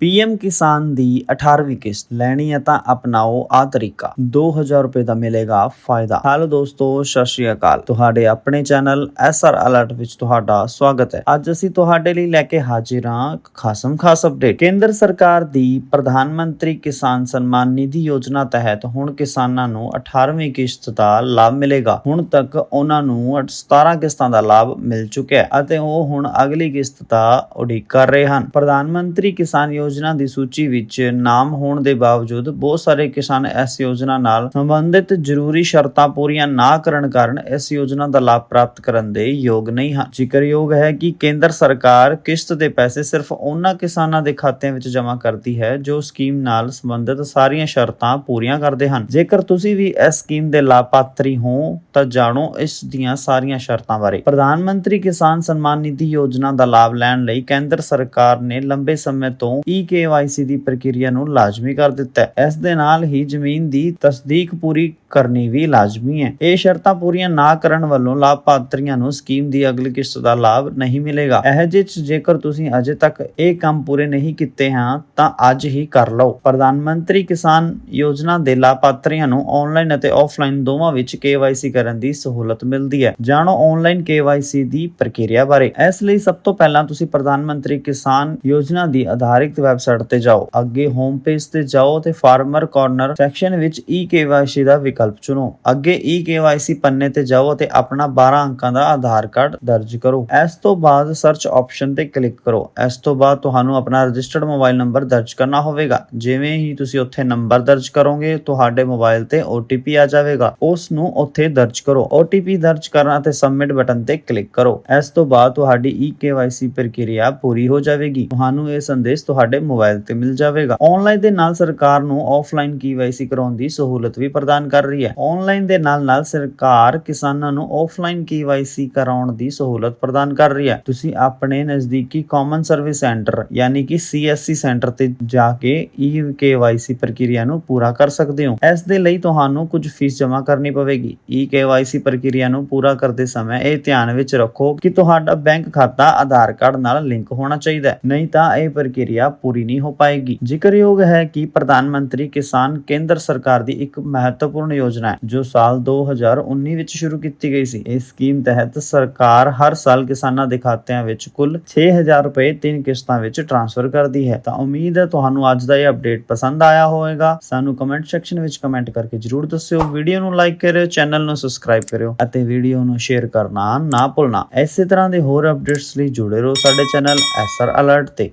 PM ਕਿਸਾਨ ਦੀ 18ਵੀਂ ਕਿਸ਼ਤ ਲੈਣੀ ਹੈ ਤਾਂ ਅਪਣਾਓ ਆ ਤਰੀਕਾ। 2000 ਰੁਪਏ ਦਾ ਮਿਲੇਗਾ ਫਾਇਦਾ। ਹਾਲੋ ਦੋਸਤੋ, ਸਤਿ ਸ਼੍ਰੀ ਅਕਾਲ। ਤੁਹਾਡੇ ਆਪਣੇ ਚੈਨਲ ਐਸਆਰ ਅਲਰਟ ਵਿੱਚ ਤੁਹਾਡਾ ਸਵਾਗਤ ਹੈ। ਅੱਜ ਅਸੀਂ ਤੁਹਾਡੇ ਲਈ ਲੈ ਕੇ ਹਾਜ਼ਰ ਹਾਂ ਖਾਸਮ ਖਾਸ ਅਪਡੇਟ ਕੇਂਦਰ ਸਰਕਾਰ ਦੀ ਪ੍ਰਧਾਨ ਮੰਤਰੀ ਕਿਸਾਨ ਸਨਮਾਨ ਨਿਧੀ ਯੋਜਨਾ ਤਹਿਤ ਹੁਣ ਕਿਸਾਨਾਂ ਨੂੰ 18ਵੀਂ ਕਿਸ਼ਤ ਦਾ ਲਾਭ ਮਿਲੇਗਾ। ਹੁਣ ਤੱਕ ਉਹਨਾਂ ਨੂੰ 17 ਕਿਸ਼ਤਾਂ ਦਾ ਲਾਭ ਮਿਲ ਚੁੱਕਿਆ ਹੈ ਅਤੇ ਉਹ ਹੁਣ ਅਗਲੀ ਕਿਸ਼ਤ ਦਾ ਉਡੀਕ ਕਰ ਰਹੇ ਹਨ। ਪ੍ਰਧਾਨ ਮੰਤਰੀ ਕਿਸਾਨ ਯੋਜਨਾ ਦੀ ਸੂਚੀ ਵਿੱਚ ਨਾਮ ਹੋਣ ਦੇ ਬਾਵਜੂਦ ਬਹੁਤ ਸਾਰੇ ਕਿਸਾਨ ਇਸ ਯੋਜਨਾ ਨਾਲ ਸੰਬੰਧਿਤ ਜ਼ਰੂਰੀ ਸ਼ਰਤਾਂ ਪੂਰੀਆਂ ਨਾ ਕਰਨ ਕਾਰਨ ਇਸ ਯੋਜਨਾ ਦਾ ਲਾਭ ਪ੍ਰਾਪਤ ਕਰਨ ਦੇ ਯੋਗ ਨਹੀਂ ਹਨ। ਜ਼ਿਕਰਯੋਗ ਹੈ ਕਿ ਕੇਂਦਰ ਸਰਕਾਰ ਕਿਸ਼ਤ ਦੇ ਪੈਸੇ ਸਿਰਫ ਉਹਨਾਂ ਕਿਸਾਨਾਂ ਦੇ ਖਾਤਿਆਂ ਵਿੱਚ ਜਮ੍ਹਾਂ ਕਰਦੀ ਹੈ ਜੋ ਸਕੀਮ ਨਾਲ ਸੰਬੰਧਿਤ ਸਾਰੀਆਂ ਸ਼ਰਤਾਂ ਪੂਰੀਆਂ ਕਰਦੇ ਹਨ। ਜੇਕਰ ਤੁਸੀਂ ਵੀ ਇਸ ਸਕੀਮ ਦੇ ਲਾਭਪਾਤਰੀ ਹੋ, ਤਾਂ ਜਾਣੋ ਇਸ ਦੀਆਂ ਸਾਰੀਆਂ ਸ਼ਰਤਾਂ ਬਾਰੇ। ਪ੍ਰਧਾਨ ਮੰਤਰੀ ਕਿਸਾਨ ਸਨਮਾਨ ਨਿਧੀ ਯੋਜਨਾ ਦਾ ਲਾਭ ਲੈਣ ਲਈ ਕੇਂਦਰ ਸਰਕਾਰ ਨੇ ਲੰਬੇ ਸਮੇਂ ਤੋਂ ਈ-KYC ਦੀ ਪ੍ਰਕਿਰਿਆ ਨੂੰ ਲਾਜ਼ਮੀ ਕਰ ਦਿੱਤਾ ਹੈ। ਇਸ ਦੇ ਨਾਲ ਹੀ ਜ਼ਮੀਨ ਦੀ ਤਸਦੀਕ ਪੂਰੀ ਕਰਨੀ ਵੀ ਲਾਜ਼ਮੀ ਹੈ। ਇਹ ਸ਼ਰਤਾਂ ਪੂਰੀਆਂ ਨਾ ਕਰਨ ਵੱਲੋਂ ਲਾਭਪਾਤਰੀਆਂ ਨੂੰ ਸਕੀਮ ਦੀ ਅਗਲੀ ਕਿਸ਼ਤ ਦਾ ਲਾਭ ਨਹੀਂ ਮਿਲੇਗਾ। ਇਹ ਜਿਹੇ ਜੇਕਰ ਤੁਸੀਂ ਅਜੇ ਤੱਕ ਇਹ ਕੰਮ ਪੂਰੇ ਨਹੀਂ ਕੀਤੇ ਹਨ ਤਾਂ ਅੱਜ ਹੀ ਕਰ ਲਓ। ਪ੍ਰਧਾਨ ਮੰਤਰੀ ਕਿਸਾਨ ਯੋਜਨਾ ਦੇ ਲਾਭਪਾਤਰੀਆਂ ਨੂੰ ਆਨਲਾਈਨ ਅਤੇ ਆਫਲਾਈਨ ਦੋਵਾਂ ਵਿੱਚ KYC ਕਰਨ ਦੀ ਸਹੂਲਤ ਮਿਲਦੀ ਹੈ। ਜਾਣੋ ਆਨਲਾਈਨ KYC ਦੀ ਪ੍ਰਕਿਰਿਆ ਬਾਰੇ। ਇਸ ਲਈ ਸਭ ਤੋਂ ਪਹਿਲਾਂ ਤੁਸੀਂ ਪ੍ਰਧਾਨ ਮੰਤਰੀ ਕਿਸਾਨ ਯੋਜਨਾ ਦੀ ਆਧਾਰਿਤ ਵੈਬਸਾਈਟ ਤੇ ਜਾਓ। ਅੱਗੇ ਹੋਮ ਪੇਜ ਤੇ ਜਾਓ ਤੇ ਫਾਰਮਰ ਕਾਰਨਰ ਸੈਕਸ਼ਨ ਵਿੱਚ E-KYC ਦਾ ਵਿਕਲਪ ਚੁਣੋ। ਅੱਗੇ E-KYC ਪੰਨੇ ਤੇ ਜਾਓ ਅਤੇ ਆਪਣਾ 12 ਅੰਕਾਂ ਦਾ ਆਧਾਰ ਕਾਰਡ ਦਰਜ ਕਰੋ। ਇਸ ਤੋਂ ਬਾਅਦ ਸਰਚ ਆਪਸ਼ਨ ਤੇ ਕਲਿੱਕ ਕਰੋ। ਇਸ ਤੋਂ ਬਾਅਦ ਤੁਹਾਨੂੰ ਆਪਣਾ ਰਜਿਸਟਰਡ ਮੋਬਾਈਲ ਨੰਬਰ ਦਰਜ ਕਰਨਾ ਹੋਵੇਗਾ। ਜਿਵੇਂ ਹੀ ਤੁਸੀਂ ਉੱਥੇ ਨੰਬਰ ਦਰਜ ਕਰੋਗੇ, ਤੁਹਾਡੇ ਮੋਬਾਈਲ ਤੇ OTP ਆ ਜਾਵੇਗਾ। ਉਸ ਨੂੰ ਉੱਥੇ ਦਰਜ ਕਰੋ। OTP ਦਰਜ ਕਰਨ ਅਤੇ ਸਬਮਿਟ ਬਟਨ ਤੇ ਕਲਿੱਕ ਕਰੋ। ਇਸ ਤੋਂ ਬਾਅਦ ਤੁਹਾਡੀ E-KYC ਪ੍ਰਕਿਰਿਆ ਪੂਰੀ ਹੋ ਜਾਵੇਗੀ। ਤੁਹਾਨੂੰ ਇਹ ਸੰਦੇਸ਼ ਤੁਹਾਡੇ ਮੋਬਾਈਲ ਤੇ ਮਿਲ ਜਾਵੇਗਾ। ਆਨਲਾਈਨ ਦੇ ਨਾਲ ਸਰਕਾਰ ਨੂੰ ਆਫਲਾਈਨ KYC ਕਰਾਉਣ ਦੀ ਸਹੂਲਤ ਵੀ ਪ੍ਰਦਾਨ ਕਰ ਰਹੀ ਹੈ। ਆਨਲਾਈਨ ਦੇ ਨਾਲ ਨਾਲ ਸਰਕਾਰ ਕਿਸਾਨਾਂ ਨੂੰ ਆਫਲਾਈਨ KYC ਕਰਾਉਣ ਦੀ ਸਹੂਲਤ ਪ੍ਰਦਾਨ ਕਰ ਰਹੀ ਹੈ। ਤੁਸੀਂ ਆਪਣੇ ਨਜ਼ਦੀਕੀ ਕਾਮਨ ਸਰਵਿਸ ਸੈਂਟਰ ਯਾਨੀ ਕਿ CSC ਸੈਂਟਰ ਤੇ ਜਾ ਕੇ E-KYC ਪ੍ਰਕਿਰਿਆ ਨੂੰ ਪੂਰਾ ਕਰ ਸਕਦੇ ਹੋ। ਇਸ ਦੇ ਲਈ ਤੁਹਾਨੂੰ ਕੁਝ ਫੀਸ ਜਮ੍ਹਾਂ ਕਰਨੀ ਪਵੇਗੀ। E-KYC ਪ੍ਰਕਿਰਿਆ ਨੂੰ ਪੂਰਾ ਕਰਦੇ ਸਮੇਂ ਇਹ ਧਿਆਨ ਵਿੱਚ ਰੱਖੋ ਕਿ ਤੁਹਾਡਾ ਬੈਂਕ ਖਾਤਾ ਆਧਾਰ ਕਾਰਡ ਨਾਲ ਲਿੰਕ ਹੋਣਾ ਚਾਹੀਦਾ ਹੈ। ਨਹੀਂ ਤਾਂ ਇਹ ਪ੍ਰਕਿਰਿਆ ਪੂਰੀ ਨਹੀਂ ਹੋ ਪਾਏਗੀ। ਜ਼ਿਕਰਯੋਗ ਹੈ ਕਿ ਪ੍ਰਧਾਨ ਮੰਤਰੀ ਕਿਸਾਨ ਕੇਂਦਰ ਸਰਕਾਰ ਦੀ ਇੱਕ ਮਹੱਤਵਪੂਰਨ ਯੋਜਨਾ ਹੈ, ਜੋ ਸਾਲ 2019 ਵਿੱਚ ਸ਼ੁਰੂ ਕੀਤੀ ਗਈ ਸੀ। ਇਸ ਸਕੀਮ ਤਹਿਤ ਸਰਕਾਰ ਹਰ ਸਾਲ ਕਿਸਾਨਾਂ ਦੇ ਖਾਤਿਆਂ ਵਿੱਚ ਕੁੱਲ 6000 ਰੁਪਏ ਤਿੰਨ ਕਿਸ਼ਤਾਂ ਵਿੱਚ ਟ੍ਰਾਂਸਫਰ ਕਰਦੀ ਹੈ। ਤਾਂ ਉਮੀਦ ਹੈ ਤੁਹਾਨੂੰ ਅੱਜ ਦਾ ਇਹ ਅਪਡੇਟ ਪਸੰਦ ਆਇਆ ਹੋਵੇਗਾ। ਸਾਨੂੰ ਕਮੈਂਟ ਸੈਕਸ਼ਨ ਵਿੱਚ ਕਮੈਂਟ ਕਰਕੇ ਜਰੂਰ ਦੱਸਿਓ। ਵੀਡੀਓ ਨੂੰ ਲਾਈਕ ਕਰਿਓ ਚੈਨਲ ਨੂੰ ਸਬਸਕ੍ਰਾਈਬ ਕਰਿਓ ਅਤੇ ਵੀਡੀਓ ਨੂੰ ਸ਼ੇਅਰ ਕਰਨਾ ਨਾ ਭੁੱਲਣਾ। ਇਸੇ ਤਰ੍ਹਾਂ ਦੇ ਹੋਰ ਅਪਡੇਟਸ ਲਈ ਜੁੜੇ ਰਹੋ ਸਾਡੇ ਚੈਨਲ ਐਸਆਰ ਅਲਰਟ ਤੇ।